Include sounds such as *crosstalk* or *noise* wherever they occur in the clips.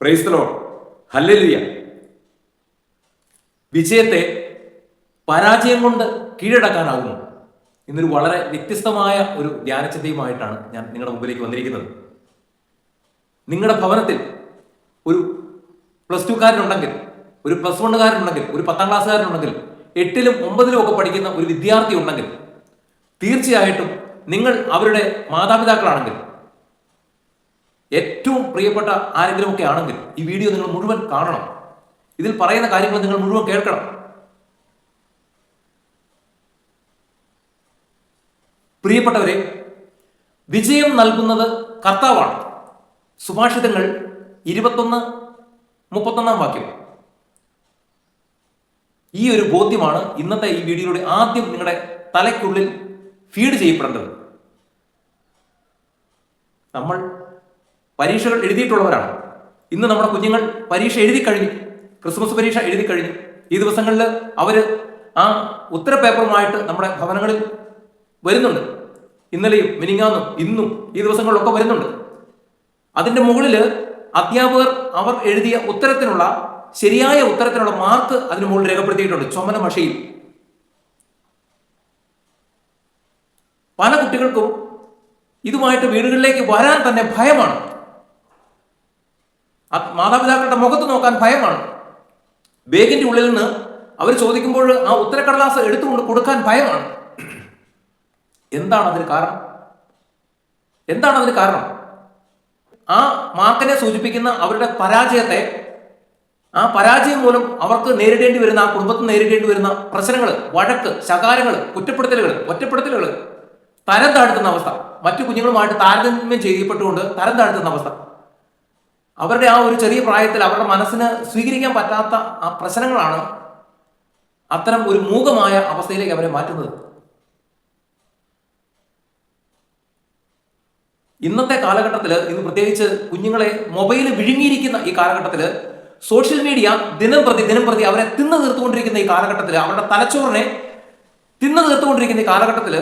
പ്രൈസ്തലോ ഹല്ലേലൂയ വിജയത്തെ പരാജയം കൊണ്ട് കീഴടക്കാനാകുന്നു ഇന്നൊരു വളരെ വ്യത്യസ്തമായ ഒരു ധ്യാനചിന്തയുമായിട്ടാണ് ഞാൻ നിങ്ങളുടെ മുമ്പിലേക്ക് വന്നിരിക്കുന്നത്. നിങ്ങളുടെ ഭവനത്തിൽ ഒരു പ്ലസ് ടുക്കാരനുണ്ടെങ്കിൽ ഒരു പ്ലസ് വണ്ണുകാരനുണ്ടെങ്കിൽ ഒരു പത്താം ക്ലാസ്സുകാരനുണ്ടെങ്കിൽ എട്ടിലും ഒമ്പതിലും ഒക്കെ പഠിക്കുന്ന ഒരു വിദ്യാർത്ഥി ഉണ്ടെങ്കിൽ തീർച്ചയായിട്ടും നിങ്ങൾ അവരുടെ മാതാപിതാക്കളാണെങ്കിൽ ഏറ്റവും പ്രിയപ്പെട്ട ആരെങ്കിലുമൊക്കെ ആണെങ്കിൽ ഈ വീഡിയോ നിങ്ങൾ മുഴുവൻ കാണണം. ഇതിൽ പറയുന്ന കാര്യങ്ങൾ നിങ്ങൾ മുഴുവൻ കേൾക്കണം. പ്രിയപ്പെട്ടവരെ വിജയം നൽകുന്നത് കർത്താവാണ്. സുഭാഷിതങ്ങൾ ഇരുപത്തൊന്ന് മുപ്പത്തൊന്നാം വാക്യം. ഈ ഒരു ബോധ്യമാണ് ഇന്നത്തെ ഈ വീഡിയോയുടെ ആദ്യം നിങ്ങളുടെ തലയ്ക്കുള്ളിൽ ഫീഡ് ചെയ്യപ്പെടേണ്ടത്. നമ്മൾ പരീക്ഷകൾ എഴുതിയിട്ടുള്ളവരാണ്. ഇന്ന് നമ്മുടെ കുഞ്ഞുങ്ങൾ പരീക്ഷ എഴുതി കഴിഞ്ഞു. ക്രിസ്മസ് പരീക്ഷ എഴുതി കഴിഞ്ഞു. ഈ ദിവസങ്ങളിൽ അവർ ആ ഉത്തര പേപ്പറുമായിട്ട് നമ്മുടെ ഭവനങ്ങളിൽ വരുന്നുണ്ട്. ഇന്നലെയും മിനിങ്ങാന്നും ഇന്നും ഈ ദിവസങ്ങളിലൊക്കെ വരുന്നുണ്ട്. അതിന്റെ മുകളിൽ അധ്യാപകർ അവർ എഴുതിയ ഉത്തരത്തിനുള്ള ശരിയായ ഉത്തരത്തിനുള്ള മാർക്ക് അതിന് മുകളിൽ രേഖപ്പെടുത്തിയിട്ടുണ്ട്. ചുമന മഷയിൽ. പല കുട്ടികൾക്കും ഇതുമായിട്ട് വീടുകളിലേക്ക് വരാൻ തന്നെ ഭയമാണ്. മാതാപിതാക്കളുടെ മുഖത്ത് നോക്കാൻ ഭയമാണ്. ബേഗിന്റെ ഉള്ളിൽ നിന്ന് അവർ ചോദിക്കുമ്പോൾ ആ ഉത്തരക്കടലാസ് എടുത്തുകൊണ്ട് കൊടുക്കാൻ ഭയമാണ്. എന്താണ് അതിന് കാരണം? എന്താണ് അതിന് കാരണം? ആ മാർക്കിനെ സൂചിപ്പിക്കുന്ന അവരുടെ പരാജയത്തെ ആ പരാജയം മൂലം അവർക്ക് നേരിടേണ്ടി വരുന്ന ആ കുടുംബത്തിന് നേരിടേണ്ടി വരുന്ന പ്രശ്നങ്ങൾ വഴക്ക് ശകാരങ്ങൾ കുറ്റപ്പെടുത്തലുകൾ ഒറ്റപ്പെടുത്തലുകൾ തരം താഴ്ത്തുന്ന അവസ്ഥ. മറ്റു കുഞ്ഞുങ്ങളുമായിട്ട് താരതമ്യം ചെയ്യപ്പെട്ടുകൊണ്ട് തരം താഴ്ത്തുന്ന അവസ്ഥ. അവരുടെ ആ ഒരു ചെറിയ പ്രായത്തിൽ അവരുടെ മനസ്സിന് സ്വീകരിക്കാൻ പറ്റാത്ത ആ പ്രശ്നങ്ങളാണ് അത്തരം ഒരു മൂകമായ അവസ്ഥയിലേക്ക് അവരെ മാറ്റുന്നത്. ഇന്നത്തെ കാലഘട്ടത്തിൽ ഇന്ന് പ്രത്യേകിച്ച് കുഞ്ഞുങ്ങളെ മൊബൈൽ വിഴുങ്ങിയിരിക്കുന്ന ഈ കാലഘട്ടത്തിൽ സോഷ്യൽ മീഡിയ ദിനം പ്രതി ദിനം പ്രതി അവരെ തിന്നു തീർത്തുകൊണ്ടിരിക്കുന്ന ഈ കാലഘട്ടത്തിൽ അവരുടെ തലച്ചോറിനെ തിന്നു തീർത്തുകൊണ്ടിരിക്കുന്ന ഈ കാലഘട്ടത്തിൽ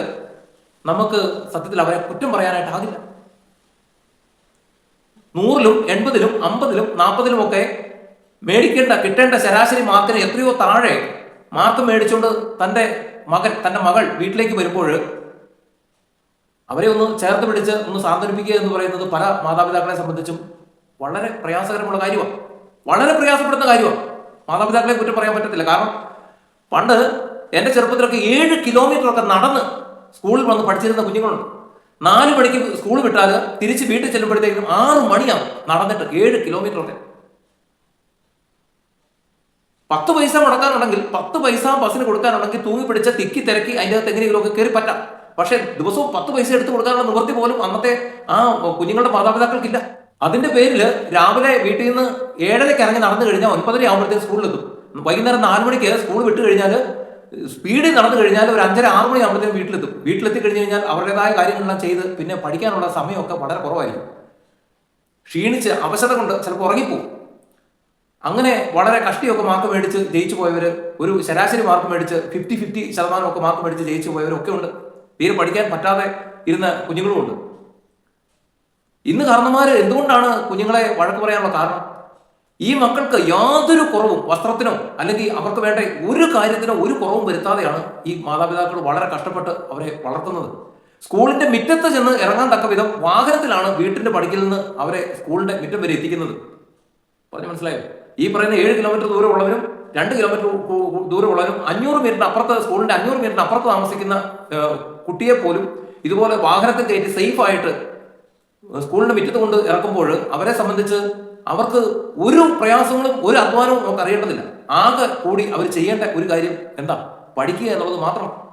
നമുക്ക് സത്യത്തിൽ അവരെ കുറ്റം പറയാനായിട്ടാകില്ല. നൂറിലും എൺപതിലും അമ്പതിലും നാൽപ്പതിലും ഒക്കെ മേടിക്കേണ്ട കിട്ടേണ്ട ശരാശരി മാർക്കിന് എത്രയോ താഴെ മാർക്ക് മേടിച്ചുകൊണ്ട് തന്റെ മകൻ തന്റെ മകൾ വീട്ടിലേക്ക് വരുമ്പോൾ അവരെ ഒന്ന് ചേർത്ത് പിടിച്ച് ഒന്ന് സാന്ത്വനിപ്പിക്കുക എന്ന് പറയുന്നത് പല മാതാപിതാക്കളെ സംബന്ധിച്ചും വളരെ പ്രയാസകരമുള്ള കാര്യമാണ്. വളരെ പ്രയാസപ്പെടുന്ന കാര്യമാണ്. മാതാപിതാക്കളെ കുറ്റം പറയാൻ പറ്റത്തില്ല. കാരണം പണ്ട് എന്റെ ചെറുപ്പത്തിലൊക്കെ ഏഴ് കിലോമീറ്ററൊക്കെ നടന്ന് സ്കൂളിൽ വന്ന് പഠിച്ചിരുന്ന കുഞ്ഞുങ്ങളുണ്ട്. നാല് മണിക്ക് സ്കൂൾ വിട്ടാൽ തിരിച്ച് വീട്ടിൽ ചെല്ലുമ്പോഴത്തേക്കും ആറ് മണിയാവും നടന്നിട്ട് ഏഴ് കിലോമീറ്റർ ഒക്കെ പത്ത് പൈസ മുടക്കാനുണ്ടെങ്കിൽ പത്ത് പൈസ ബസ്സിന് കൊടുക്കാനുണ്ടെങ്കിൽ തൂങ്ങി പിടിച്ച തിക്കി തിരക്കി അതിന്റെ അകത്ത് എങ്ങനെയെങ്കിലുമൊക്കെ കയറി പറ്റാം. പക്ഷെ ദിവസവും പത്ത് പൈസ എടുത്ത് കൊടുക്കാനുള്ള നിവൃത്തി പോലും അന്നത്തെ ആ കുഞ്ഞുങ്ങളുടെ മാതാപിതാക്കൾക്കില്ല. അതിന്റെ പേരിൽ രാവിലെ വീട്ടിൽ നിന്ന് ഏഴരയ്ക്ക് ഇറങ്ങി നടന്നു കഴിഞ്ഞാൽ ഒൻപതര ആകുമ്പോഴത്തേക്ക് സ്കൂളിലെത്തും വൈകുന്നേരം നാല് മണിക്ക് സ്കൂൾ വിട്ട് കഴിഞ്ഞാൽ സ്പീഡിൽ നടന്നു കഴിഞ്ഞാൽ ഒരു അഞ്ചര ആറ് മണി ആകുമ്പോഴത്തേക്കും വീട്ടിലെത്തും. വീട്ടിലെത്തി കഴിഞ്ഞ് കഴിഞ്ഞാൽ അവരുടേതായ കാര്യങ്ങളെല്ലാം ചെയ്ത് പിന്നെ പഠിക്കാനുള്ള സമയമൊക്കെ വളരെ കുറവായിരിക്കും. ക്ഷീണിച്ച് അവശത കൊണ്ട് ചിലപ്പോൾ ഉറങ്ങിപ്പോവും. അങ്ങനെ വളരെ കഷ്ടിയൊക്കെ മാർക്ക് മേടിച്ച് ജയിച്ചു പോയവർ ഒരു ശരാശരി മാർക്ക് മേടിച്ച് ഫിഫ്റ്റി ഫിഫ്റ്റി ശതമാനമൊക്കെ മാർക്ക് മേടിച്ച് ജയിച്ചു പോയവരൊക്കെ ഉണ്ട്. തീരെ പഠിക്കാൻ പറ്റാതെ ഇരുന്ന കുഞ്ഞുങ്ങളുമുണ്ട്. ഇന്ന് കാരണന്മാർ എന്തുകൊണ്ടാണ് കുഞ്ഞുങ്ങളെ വഴക്ക് പറയാനുള്ള കാരണം? ഈ മക്കൾക്ക് യാതൊരു കുറവും വസ്ത്രത്തിനോ അല്ലെങ്കിൽ അവർക്ക് വേണ്ട ഒരു കാര്യത്തിനോ ഒരു കുറവും വരുത്താതെയാണ് ഈ മാതാപിതാക്കൾ വളരെ കഷ്ടപ്പെട്ട് അവരെ വളർത്തുന്നത്. സ്കൂളിന്റെ മുറ്റത്ത് ചെന്ന് ഇറങ്ങാൻ തക്ക വിധം വാഹനത്തിലാണ് വീട്ടിന്റെ പടിക്കിൽ നിന്ന് അവരെ സ്കൂളിന്റെ മുറ്റം വരെ എത്തിക്കുന്നത്. പറഞ്ഞു മനസ്സിലായോ? ഈ പറയുന്ന ഏഴ് കിലോമീറ്റർ ദൂരമുള്ളവരും രണ്ട് കിലോമീറ്റർ ദൂരമുള്ളവരും അഞ്ഞൂറ് മീറ്ററിന് അപ്പുറത്ത് സ്കൂളിന്റെ അഞ്ഞൂറ് മീറ്ററിന് അപ്പുറത്ത് താമസിക്കുന്ന കുട്ടിയെ പോലും ഇതുപോലെ വാഹനത്തിൽ കയറ്റി സേഫ് ആയിട്ട് സ്കൂളിന്റെ മുറ്റത്ത് കൊണ്ട് ഇറക്കുമ്പോൾ അവരെ സംബന്ധിച്ച് അവർക്ക് ഒരു പ്രയാസങ്ങളും ഒരു അധ്വാനവും നമുക്ക് അറിയേണ്ടതില്ല. ആകെ കൂടി അവർ ചെയ്യേണ്ട ഒരു കാര്യം എന്താ? പഠിക്കുക എന്നുള്ളത് മാത്രം.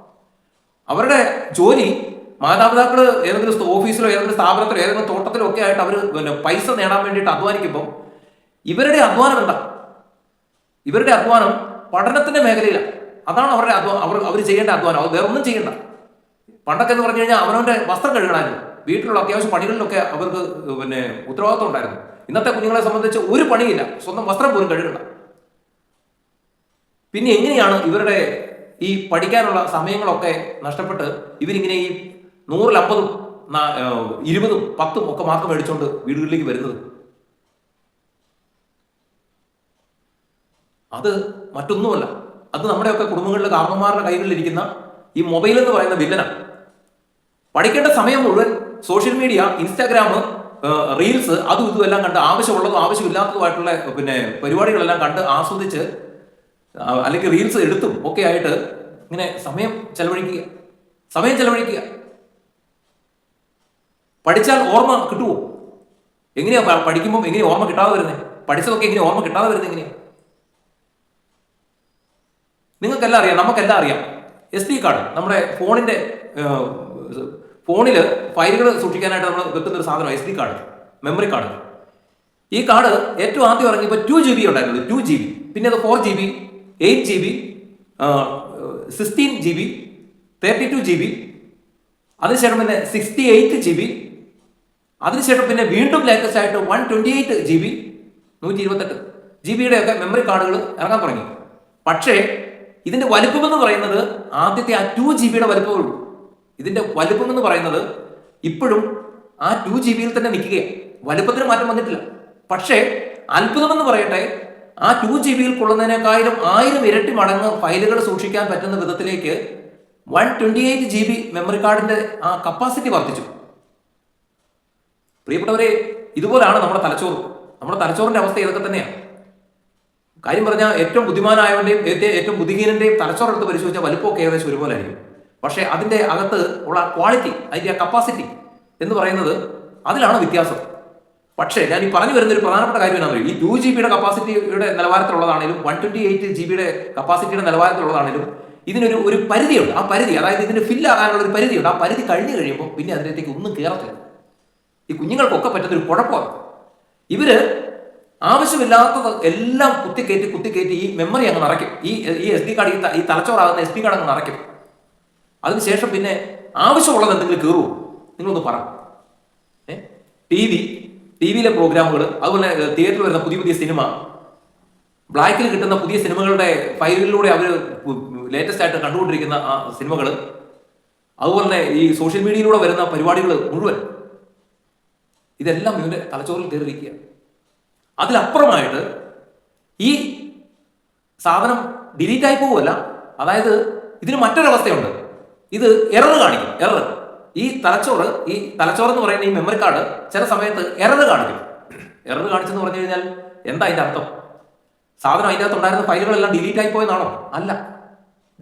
അവരുടെ ജോലി മാതാപിതാക്കൾ ഏതെങ്കിലും ഓഫീസിലോ ഏതെങ്കിലും സ്ഥാപനത്തിലോ ഏതെങ്കിലും തോട്ടത്തിലോ ഒക്കെ ആയിട്ട് അവർ പിന്നെ പൈസ നേടാൻ വേണ്ടിയിട്ട് അധ്വാനിക്കുമ്പോൾ ഇവരുടെ അധ്വാനം എന്താ? ഇവരുടെ അധ്വാനം പഠനത്തിന്റെ മേഖലയിലാണ് അതാണ് അവരുടെ അധ്വാനം അവർ അവർ ചെയ്യേണ്ട അധ്വാനം. അത് വേറെ ഒന്നും ചെയ്യണ്ട. പണ്ടൊക്കെ എന്ന് പറഞ്ഞു കഴിഞ്ഞാൽ അവനവന്റെ വസ്ത്രം കഴുകണമായിരുന്നു. വീട്ടിലുള്ള അത്യാവശ്യം പണികളിലൊക്കെ അവർക്ക് പിന്നെ ഉത്തരവാദിത്വം ഉണ്ടായിരുന്നു. ഇന്നത്തെ കുഞ്ഞുങ്ങളെ സംബന്ധിച്ച് ഒരു പണിയില്ല. സ്വന്തം വസ്ത്രം പോലും കഴുകണ്ട. പിന്നെ എങ്ങനെയാണ് ഇവരുടെ ഈ പഠിക്കാനുള്ള സമയങ്ങളൊക്കെ നഷ്ടപ്പെട്ട് ഇവരിങ്ങനെ ഈ നൂറിൽ അമ്പതും നാ- ഏഹ് ഇരുപതും പത്തും ഒക്കെ മാർക്ക് മേടിച്ചുകൊണ്ട് വീടുകളിലേക്ക് വരുന്നത്? അത് മറ്റൊന്നുമല്ല. അത് നമ്മുടെയൊക്കെ കുടുംബങ്ങളിലെ കാർമ്മമാരുടെ കൈകളിലിരിക്കുന്ന ഈ മൊബൈൽ എന്ന് പറയുന്ന വില്ലനാണ്. പഠിക്കേണ്ട സമയം മുഴുവൻ സോഷ്യൽ മീഡിയ ഇൻസ്റ്റാഗ്രാം റീൽസ് അതും ഇതും എല്ലാം കണ്ട് ആവശ്യമുള്ളതും ആവശ്യമില്ലാത്തതുമായിട്ടുള്ള പിന്നെ പരിപാടികളെല്ലാം കണ്ട് ആസ്വദിച്ച് അല്ലെങ്കിൽ റീൽസ് എടുത്തും ഒക്കെ ആയിട്ട് ഇങ്ങനെ സമയം ചെലവഴിക്കുക. സമയം ചെലവഴിക്കുക. പഠിച്ചാൽ ഓർമ്മ കിട്ടുമോ എങ്ങനെയാ പഠിക്കുമ്പോൾ എങ്ങനെ ഓർമ്മ കിട്ടാതെ വരുന്നേ? പഠിച്ചതൊക്കെ എങ്ങനെ ഓർമ്മ കിട്ടാതെ വരുന്നത് എങ്ങനെയാ? നിങ്ങൾക്കെല്ലാം അറിയാം നമുക്കെല്ലാം അറിയാം. എസ് ഡി കാർഡ് നമ്മുടെ ഫോണിന്റെ ഫോണിൽ ഫയലുകൾ സൂക്ഷിക്കാനായിട്ട് നമ്മൾ വെക്കുന്ന ഒരു സാധനം S D card memory card ഈ കാർഡ് ഏറ്റവും ആദ്യം ഇറങ്ങിയപ്പോൾ ടു ജി ബി ഉണ്ടായിരുന്നത്. ടു ജി ബി പിന്നെ അത് four G B eight G B sixteen G B thirty two G B അതിനുശേഷം പിന്നെ സിക്സ്റ്റി എയ്റ്റ് ജി ബി അതിനുശേഷം പിന്നെ വീണ്ടും ലേറ്റസ്റ്റ് ആയിട്ട് one twenty eight G B നൂറ്റി ഇരുപത്തെട്ട് ജി ബിയുടെ ഒക്കെ മെമ്മറി കാർഡുകൾ ഇറങ്ങാൻ തുടങ്ങി. പക്ഷേ ഇതിന്റെ വലിപ്പം എന്ന് പറയുന്നത് ആദ്യത്തെ ആ ടു ജി ബിയുടെ വലിപ്പമേ ഉള്ളൂ. ഇതിന്റെ വലുപ്പം എന്ന് പറയുന്നത് ഇപ്പോഴും ആ ടു ജി ബിയിൽ തന്നെ നിൽക്കുകയാണ് വലുപ്പത്തിന് മാറ്റം വന്നിട്ടില്ല. പക്ഷേ അത്ഭുതമെന്ന് പറയട്ടെ ആ ടു ജി ബിയിൽ കൊള്ളുന്നതിനേക്കാളും ആയിരം ഇരട്ടി മടങ്ങ് ഫയലുകൾ സൂക്ഷിക്കാൻ പറ്റുന്ന വിധത്തിലേക്ക് one twenty eight G B memory കാർഡിന്റെ ആ കപ്പാസിറ്റി വർദ്ധിച്ചു. പ്രിയപ്പെട്ടവരെ ഇതുപോലാണ് നമ്മുടെ തലച്ചോറ്. നമ്മുടെ തലച്ചോറിന്റെ അവസ്ഥ ഇതൊക്കെ തന്നെയാണ് കാര്യം പറഞ്ഞാൽ ഏറ്റവും ബുദ്ധിമാനായവന്റെയും ഏറ്റവും ബുദ്ധിഹീനന്റെയും തലച്ചോറെടുത്ത് പരിശോധിച്ചാൽ വലുപ്പമൊക്കെ ഏകദേശം ഒരുപോലെ ആയിരിക്കും പക്ഷേ അതിന്റെ അകത്ത് ഉള്ള ക്വാളിറ്റി അതിന്റെ കപ്പാസിറ്റി എന്ന് പറയുന്നത് അതിലാണ് വ്യത്യാസം. പക്ഷേ ഞാൻ ഈ പറഞ്ഞു വരുന്ന ഒരു പ്രധാനപ്പെട്ട കാര്യം അറിയോ? ഈ ടു ജി ബിയുടെ കപ്പാസിറ്റിയുടെ നിലവാരത്തിലുള്ളതാണെങ്കിലും വൺ ട്വന്റി എയ്റ്റ് ജി ബിയുടെ കപ്പാസിറ്റിയുടെ നിലവാരത്തിലുള്ളതാണെങ്കിലും ഇതിനൊരു ഒരു പരിധിയുണ്ട്. ആ പരിധി അതായത് ഇതിന് ഫില്ല് ആകാനുള്ള ഒരു പരിധിയുണ്ട്. ആ പരിധി കഴിഞ്ഞു കഴിയുമ്പോൾ പിന്നെ അതിലേക്ക് ഒന്നും കയറത്തില്ല ഈ കുഞ്ഞുങ്ങൾക്കൊക്കെ പറ്റുന്നൊരു കുഴപ്പമാണ്. ഇവർ ആവശ്യമില്ലാത്തത് എല്ലാം കുത്തിക്കയറ്റി കുത്തിക്കയറ്റി ഈ മെമ്മറി അങ്ങ് നിറയ്ക്കും. ഈ ഈ എസ് ഡി കാർഡ് ഈ തലച്ചോറാകുന്ന എസ് ഡി കാർഡ് അങ്ങ് നിറയ്ക്കും. അതിനുശേഷം പിന്നെ ആവശ്യമുള്ളത് എന്തെങ്കിലും കയറുമോ നിങ്ങളൊന്ന് പറ. ഏ? ടി വി ടി വിയിലെ പ്രോഗ്രാമുകൾ അതുപോലെ തിയേറ്ററിൽ വരുന്ന പുതിയ പുതിയ സിനിമ. ബ്ലാക്കിൽ കിട്ടുന്ന പുതിയ സിനിമകളുടെ ഫയലിലൂടെ അവർ ലേറ്റസ്റ്റ് ആയിട്ട് കണ്ടുകൊണ്ടിരിക്കുന്ന ആ സിനിമകൾ അതുപോലെ തന്നെ ഈ സോഷ്യൽ മീഡിയയിലൂടെ വരുന്ന പരിപാടികൾ മുഴുവൻ. ഇതെല്ലാം ഇവന്റെ തലച്ചോറിൽ കയറിയിരിക്കുക. അതിലപ്പുറമായിട്ട് ഈ സാധനം ഡിലീറ്റ് ആയി പോവുമല്ല അതായത് ഇതിന് മറ്റൊരവസ്ഥയുണ്ട്. ഇത് എറർ കാണിക്കും. എറർ ഈ തലച്ചോറ് ഈ തലച്ചോറ് എന്ന് പറയുന്ന ഈ മെമ്മറി കാർഡ് ചില സമയത്ത് എറർ കാണിക്കും. എറർ കാണിച്ചെന്ന് പറഞ്ഞു കഴിഞ്ഞാൽ എന്താ അതിന്റെ അർത്ഥം? സാധനം അതിന്റെ അകത്ത് ഉണ്ടായിരുന്ന ഫയലുകളെല്ലാം ഡിലീറ്റ് ആയി പോയെന്നാണോ? അല്ല.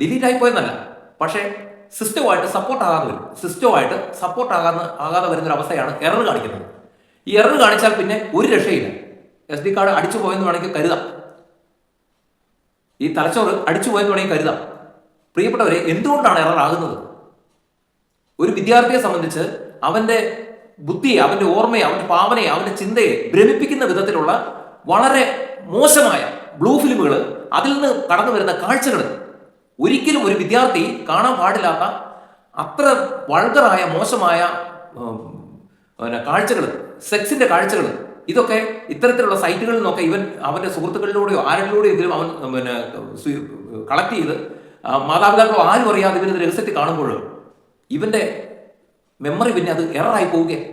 ഡിലീറ്റ് ആയി പോയെന്നല്ല. പക്ഷേ സിസ്റ്റവുമായിട്ട് സപ്പോർട്ട് ആകാതെ വരും. സിസ്റ്റവുമായിട്ട് സപ്പോർട്ട് ആകാതെ ആകാതെ വരുന്ന ഒരു അവസ്ഥയാണ് എറർ കാണിക്കുന്നത്. ഈ എറർ കാണിച്ചാൽ പിന്നെ ഒരു രക്ഷയില്ല. എസ് ഡി കാർഡ് അടിച്ചു പോയെന്ന് വേണമെങ്കിൽ കരുതാം. ഈ തലച്ചോറ് അടിച്ചു പോയെന്ന് വേണമെങ്കിൽ കരുതാം. പ്രിയപ്പെട്ടവരെ എന്തുകൊണ്ടാണ് എറർ ആകുന്നത്? ഒരു വിദ്യാർത്ഥിയെ സംബന്ധിച്ച് അവന്റെ ബുദ്ധിയെ അവന്റെ ഓർമ്മയെ അവന്റെ ഭാവനയെ അവന്റെ ചിന്തയെ ഭ്രമിപ്പിക്കുന്ന വിധത്തിലുള്ള വളരെ മോശമായ ബ്ലൂ ഫിലിമുകൾ അതിൽ നിന്ന് കടന്നു വരുന്ന കാഴ്ചകൾ ഒരിക്കലും ഒരു വിദ്യാർത്ഥി കാണാൻ പാടില്ലാത്ത അത്ര വൾഗറായ മോശമായ പിന്നെ കാഴ്ചകൾ സെക്സിന്റെ കാഴ്ചകൾ ഇതൊക്കെ ഇത്തരത്തിലുള്ള സൈറ്റുകളിൽ നിന്നൊക്കെ ഇവൻ അവന്റെ സുഹൃത്തുക്കളിലൂടെയോ ആരെങ്കിലൂടെയോ എങ്കിലും അവൻ പിന്നെ കളക്ട് ചെയ്ത് മാതാപിതാക്കളോ ആരും അറിയാതെ ഇവരിത് രഹസ്യത്തിൽ കാണുമ്പോൾ ഇവന്റെ മെമ്മറി പിന്നെ അത് എററായി പോവുകയാണ്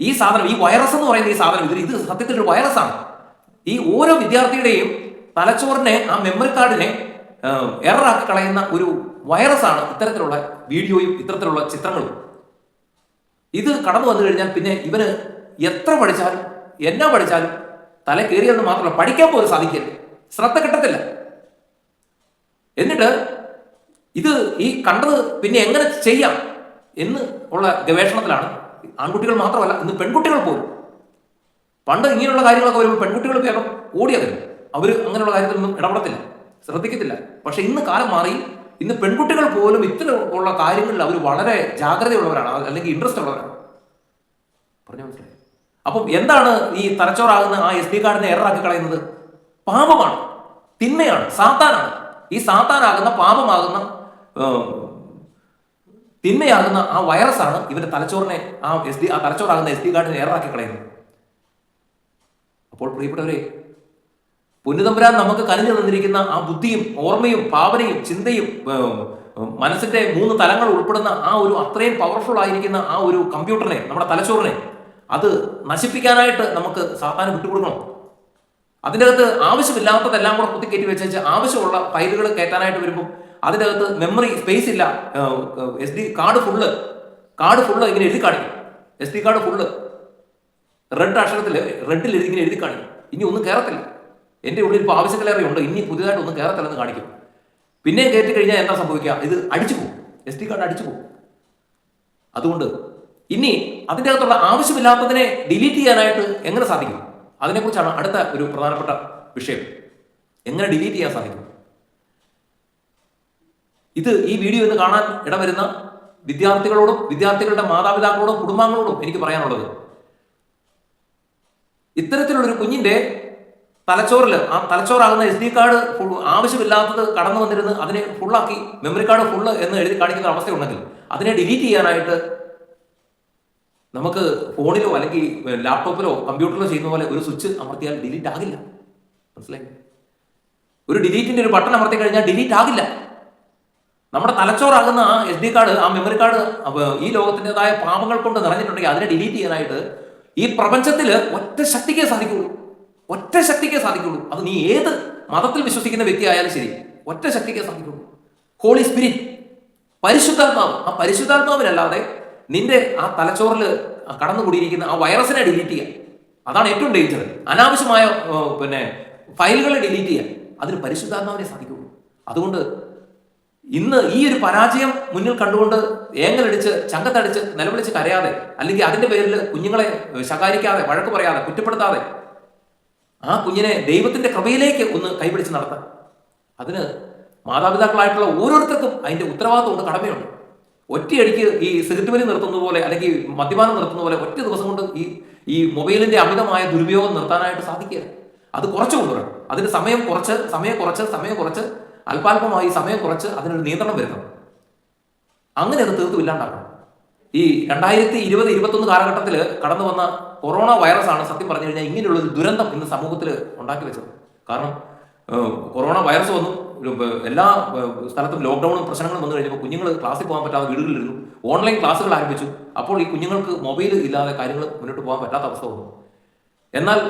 ഈ സാധനം ഈ വൈറസ് എന്ന് പറയുന്ന ഈ സാധനം ഇത് ഇത് സത്യത്തിൽ ഒരു വൈറസാണ് ഈ ഓരോ വിദ്യാർത്ഥിയുടെയും തലച്ചോറിനെ ആ മെമ്മറി കാർഡിനെ എററാക്കി കളയുന്ന ഒരു വൈറസാണ് ഇത്തരത്തിലുള്ള വീഡിയോയും ഇത്തരത്തിലുള്ള ചിത്രങ്ങളും. ഇത് കടന്നു വന്നു കഴിഞ്ഞാൽ പിന്നെ ഇവന് എത്ര പഠിച്ചാലും എന്നാ പഠിച്ചാലും തല കയറിയെന്ന് മാത്രമല്ല പഠിക്കാൻ പോലും സാധിക്കില്ല. ശ്രദ്ധ കിട്ടത്തില്ല. എന്നിട്ട് ഇത് ഈ കണ്ടത് പിന്നെ എങ്ങനെ ചെയ്യാം എന്ന് ഉള്ള ഗവേഷണത്തിലാണ് ആൺകുട്ടികൾ മാത്രമല്ല ഇന്ന് പെൺകുട്ടികൾ പോലും. പണ്ട് ഇങ്ങനെയുള്ള കാര്യങ്ങളൊക്കെ വരുമ്പോൾ പെൺകുട്ടികൾ വേഗം ഓടിയതില്ല അവർ അങ്ങനെയുള്ള കാര്യത്തിലൊന്നും ഇടപെടത്തില്ല ശ്രദ്ധിക്കത്തില്ല. പക്ഷെ ഇന്ന് കാലം മാറി ഇന്ന് പെൺകുട്ടികൾ പോലും ഇത്തരം ഉള്ള കാര്യങ്ങളിൽ അവർ വളരെ ജാഗ്രതയുള്ളവരാണ് അല്ലെങ്കിൽ ഇൻട്രസ്റ്റ് ഉള്ളവരാണ്. പറഞ്ഞു മനസ്സിലായി? അപ്പം എന്താണ് ഈ തലച്ചോറാകുന്ന ആ എസ് ഡി കാർഡിനെ എററാക്കി കളയുന്നത്? പാപമാണ് തിന്മയാണ് സാത്താനാണ്. ഈ സാത്താനാകുന്ന പാപമാകുന്ന തിന്മയാകുന്ന ആ വൈറസാണ് ഇവന്റെ തലച്ചോറിനെ ആ എസ് ഡി ആ തലച്ചോറാകുന്ന എസ് ഡി കാർഡിനെ ഏറാക്കി കളയുന്നത്. അപ്പോൾ പ്രിയപ്പെട്ടവരെ പൊന്നുതമ്പുരാൻ നമുക്ക് കനിഞ്ഞു തന്നിരിക്കുന്ന ആ ബുദ്ധിയും ഓർമ്മയും ഭാവനയും ചിന്തയും മനസ്സിന്റെ മൂന്ന് തലങ്ങൾ ഉൾപ്പെടുന്ന ആ ഒരു അത്രയും പവർഫുൾ ആയിരിക്കുന്ന ആ ഒരു കമ്പ്യൂട്ടറിനെ നമ്മുടെ തലച്ചോറിനെ അത് നശിപ്പിക്കാനായിട്ട് നമുക്ക് സാത്താനം വിട്ടുകൊടുക്കണം. അതിന്റെ അകത്ത് ആവശ്യമില്ലാത്തതെല്ലാം കൂടെ കുത്തിക്കയറ്റി വെച്ച് ആവശ്യമുള്ള ഫയലുകൾ കയറ്റാനായിട്ട് വരുമ്പോൾ അതിന്റെ അകത്ത് മെമ്മറി സ്പേസ് ഇല്ല S D card full card full ഇങ്ങനെ എഴുതി കാണിക്കും. S D card full red അക്ഷരത്തിൽ റെഡിൽ ഇങ്ങനെ എഴുതി കാണിക്കും. ഇനി ഒന്നും കയറത്തില്ല എന്റെ ഉള്ളിൽ ഇപ്പോൾ ആവശ്യത്തിലേറെ ഉണ്ട്. ഇനി പുതിയതായിട്ട് ഒന്നും കയറത്തില്ലെന്ന് കാണിക്കും. പിന്നെ കയറ്റി കഴിഞ്ഞാൽ എന്താ സംഭവിക്കുക? ഇത് അടിച്ചു പോകും. എസ് ഡി കാർഡ് അടിച്ചു പോകും. അതുകൊണ്ട് ഇനി അതിന്റെ അകത്തുള്ള ആവശ്യമില്ലാത്തതിനെ ഡിലീറ്റ് ചെയ്യാനായിട്ട് എങ്ങനെ സാധിക്കും? അതിനെക്കുറിച്ചാണ് അടുത്ത ഒരു പ്രധാനപ്പെട്ട വിഷയം. എങ്ങനെ ഡിലീറ്റ് ചെയ്യാൻ സാധിക്കും? ഇത് ഈ വീഡിയോ ഇന്ന് കാണാൻ ഇടവരുന്ന വിദ്യാർത്ഥികളോടും വിദ്യാർത്ഥികളുടെ മാതാപിതാക്കളോടും കുടുംബാംഗങ്ങളോടും എനിക്ക് പറയാനുള്ളത്. ഇത്തരത്തിലുള്ളൊരു കുഞ്ഞിന്റെ തലച്ചോറിൽ ആ തലച്ചോറാകുന്ന എസ് ഡി കാർഡ് ഫുൾ ആവശ്യമില്ലാത്തത് കടന്നു വന്നിരുന്ന് അതിനെ ഫുള്ളാക്കി മെമ്മറി കാർഡ് ഫുള്ള് എന്ന് എഴുതി കാണിക്കുന്ന അവസ്ഥയുണ്ടെങ്കിൽ അതിനെ ഡിലീറ്റ് ചെയ്യാനായിട്ട് നമുക്ക് ഫോണിലോ അല്ലെങ്കിൽ ലാപ്ടോപ്പിലോ കമ്പ്യൂട്ടറിലോ ചെയ്യുന്ന പോലെ ഒരു സ്വിച്ച് അമർത്തിയാൽ ഡിലീറ്റ് ആകില്ല. മനസ്സിലായി? ഒരു ഡിലീറ്റിന്റെ ഒരു ബട്ടൺ അമർത്തി കഴിഞ്ഞാൽ ഡിലീറ്റ് ആകില്ല. നമ്മുടെ തലച്ചോറാകുന്ന ആ എസ് ഡി കാർഡ് ആ മെമ്മറി കാർഡ് ഈ ലോകത്തിന്റെതായ പാപങ്ങൾ കൊണ്ട് നിറഞ്ഞിട്ടുണ്ടെങ്കിൽ അതിനെ ഡിലീറ്റ് ചെയ്യാനായിട്ട് ഈ പ്രപഞ്ചത്തിൽ ഒറ്റ ശക്തിക്കേ സാധിക്കുള്ളൂ. ഒറ്റ ശക്തിക്കേ സാധിക്കുള്ളൂ. അത് നീ ഏത് മതത്തിൽ വിശ്വസിക്കുന്ന വ്യക്തി ആയാലും ശരി ഒറ്റ ശക്തിക്കേ സാധിക്കുള്ളൂ. ഹോളി സ്പിരിറ്റ് പരിശുദ്ധാത്മാവ്. ആ പരിശുദ്ധാത്മാവിനല്ലാതെ നിന്റെ ആ തലച്ചോറിൽ കടന്നു കൂടിയിരിക്കുന്ന ആ വൈറസിനെ ഡിലീറ്റ് ചെയ്യുക അതാണ് ഏറ്റവും ഡേഞ്ചർ അനാവശ്യമായ പിന്നെ ഫയലുകളെ ഡിലീറ്റ് ചെയ്യാൻ. അതിന് പരിശുദ്ധാത്മാവിനെ സാധിക്കുള്ളൂ. അതുകൊണ്ട് ഇന്ന് ഈ ഒരു പരാജയം മുന്നിൽ കണ്ടുകൊണ്ട് ഏങ്ങലടിച്ച് ചങ്കത്തടിച്ച് നിലവിളിച്ച് കരയാതെ അല്ലെങ്കിൽ അതിന്റെ പേരിൽ കുഞ്ഞുങ്ങളെ ശകാരിക്കാതെ വഴക്ക് പറയാതെ കുറ്റപ്പെടുത്താതെ ആ കുഞ്ഞിനെ ദൈവത്തിന്റെ കൃപയിലേക്ക് ഒന്ന് കൈപിടിച്ച് നടത്താം അതിന് മാതാപിതാക്കളായിട്ടുള്ള ഓരോരുത്തർക്കും അതിന്റെ ഉത്തരവാദിത്വമുണ്ട് കടമയുണ്ട്. ഒറ്റയടിക്ക് ഈ സിഗരറ്റ് വലി നിർത്തുന്ന പോലെ അല്ലെങ്കിൽ മദ്യപാനം നിർത്തുന്ന പോലെ ഒറ്റ ദിവസം കൊണ്ട് ഈ ഈ മൊബൈലിന്റെ അമിതമായ ദുരുപയോഗം നിർത്താനായിട്ട് സാധിക്കുക അത് കുറച്ച് കൊണ്ടുവരണം. അതിന് സമയം കുറച്ച് സമയം കുറച്ച് സമയം കുറച്ച് അല്പാൽപമായി സമയം കുറച്ച് അതിനൊരു നിയന്ത്രണം വരുത്തണം. അങ്ങനെ അത് തീർത്തും ഇല്ലാണ്ടാക്കണം. ഈ രണ്ടായിരത്തി ഇരുപത് ഇരുപത്തൊന്ന് കാലഘട്ടത്തിൽ കടന്നു വന്ന കൊറോണ വൈറസ് ആണ് സത്യം പറഞ്ഞു കഴിഞ്ഞാൽ ഇങ്ങനെയുള്ള ഒരു ദുരന്തം ഇന്ന് സമൂഹത്തിൽ ഉണ്ടാക്കി വെച്ചത്. കാരണം കൊറോണ വൈറസ് വന്നു. എല്ലാ സ്ഥലത്തും ലോക്ക്ഡൌണും പ്രശ്നങ്ങളും വന്നു കഴിഞ്ഞപ്പോൾ കുഞ്ഞുങ്ങൾ ക്ലാസ്സിൽ പോകാൻ പറ്റാതെ വീടുകളിലിരുന്നു. ഓൺലൈൻ ക്ലാസ്സുകൾ ആരംഭിച്ചു. അപ്പോൾ ഈ കുഞ്ഞുങ്ങൾക്ക് മൊബൈൽ ഇല്ലാതെ കാര്യങ്ങൾ മുന്നോട്ട് പോകാൻ പറ്റാത്ത അവസ്ഥ വന്നു. എന്നാൽ